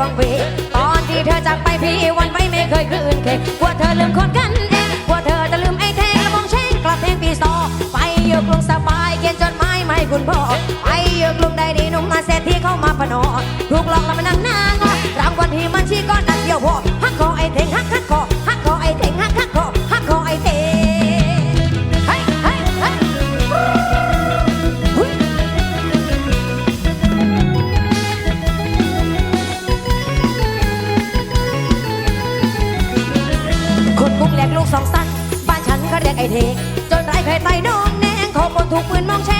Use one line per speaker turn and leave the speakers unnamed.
วังเวตอนที่เธอจากไปพี่วันไว้ไม่เคยคืนเคกกลัวเธอลืมคนกันเองกลัวเธอจะลืมไอ้เทงและมองเช่งกลับเพลงปีสอไปอยู่กรุงสบายเขียนจดหมายมาให้คุณพ่อไปอยู่กรุงได้ดีหนุ่มมาเศรษฐีเข้ามาพนอถูกหลอกแล้วมานั่งหน้า คนมุงแหลกลูกสองสั้นบ้านฉันเขาเรียกไอเทกจนไรเคยไตน้องแนงขอคนถูกปืนมองแช